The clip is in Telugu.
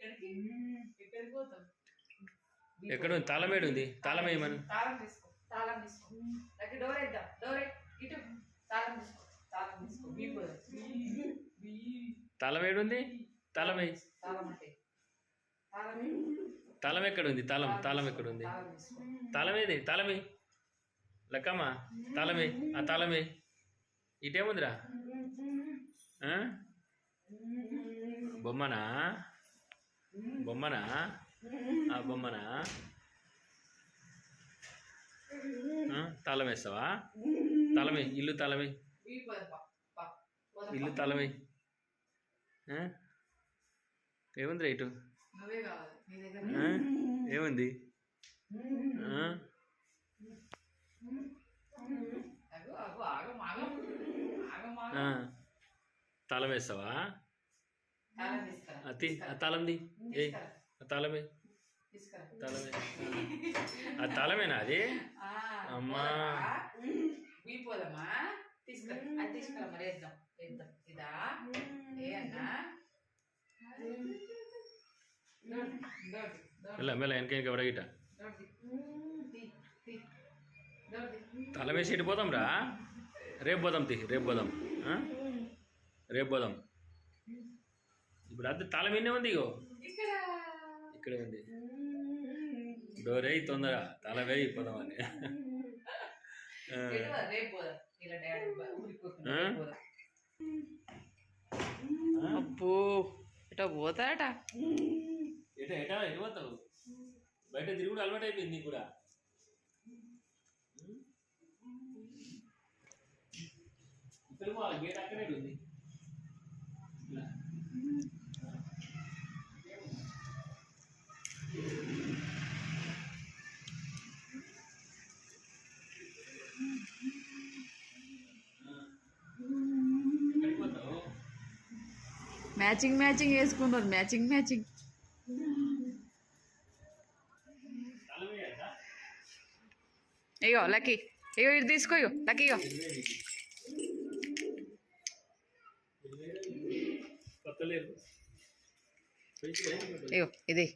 ఎక్కడికి? ఎక్కడికి పోతాం ఎక్కడ ఉంది? తాళం ఏడు ఉంది. తాళం వేయమని తాళం తీసుకో. తాళం తీసుకో. నాకు డోర్ వేద్దాం డోర్. ఇటు. తాళం తీసుకో. తాళం తీసుకో. బీ తాళం ఏడు ఉంది? తాళం వేయి తాళం అంటే. తాళం ఎక్కడ ఉంది? తాళం. తాళం ఎక్కడ ఉంది? తాళం తీసుకో. తాళం ఏది? తాళం వేయి లక్కమ్మ. తాళం వేయి ఆ తాళం వేయి ఇటేముందిరా? బొమ్మనా? బొమ్మనా? ఆ బొమ్మనా? తాళం వేస్తావా? వేయి ఇల్లు పోదాం ఇల్లు ఆ? ఏముంది? ఆ. ఆగం తాళం వేస్తావా? తీసుకురా అతి ఆ తాళంది? ఆ తాళమే? తాళమే. ఆ తాళమేనా అది? ఆ, అమ్మా. పోదామా? బీ పోదామా తీసుకురా అది తీసుకురా మరి వేద్దాం వేద్దాం. ఇదా. ఏ అన్నా? మెల్ల మెల్ల వెనక వెనక ఎవరగిట దోటి. తీ, తీ. దోటి. తాళం వేసి ఇటు పోదాం రా రేపు పోదాం తి రేపు పోదాం? రేపు పోదాం. ఇప్పుడు అది తాళం ఎన్నే ఉంది ఇగో? ఇక్కడ. ఇక్కడే ఉంది. డోర్ వేయి తొందర. తాళం వేయి పోదాం అని ఆ. ఎటు పోదాం? రేపు పోదాం. ఇలా డాడీ బా- ఊరికి పోతున్నాం, ఆ? రేపు పోదాం. అబ్బో. ఇట పోతాట ఎట ఎట ఎటు పోతావు? బయట తిరుగుడు అలవాటు అయిపోయింది నీకు కూడా. ఇక్కడ గేట్ అక్కడే ఉంది. మ్యాచింగ్ మ్యాచింగ్ వేసుకున్నారు మ్యాచింగ్ మ్యాచింగ్. తాళం ఇగో లక్కీ. ఇగో ఇది తీసుకో ఇగో. లక్కీ ఇగో. ఇగో ఇది.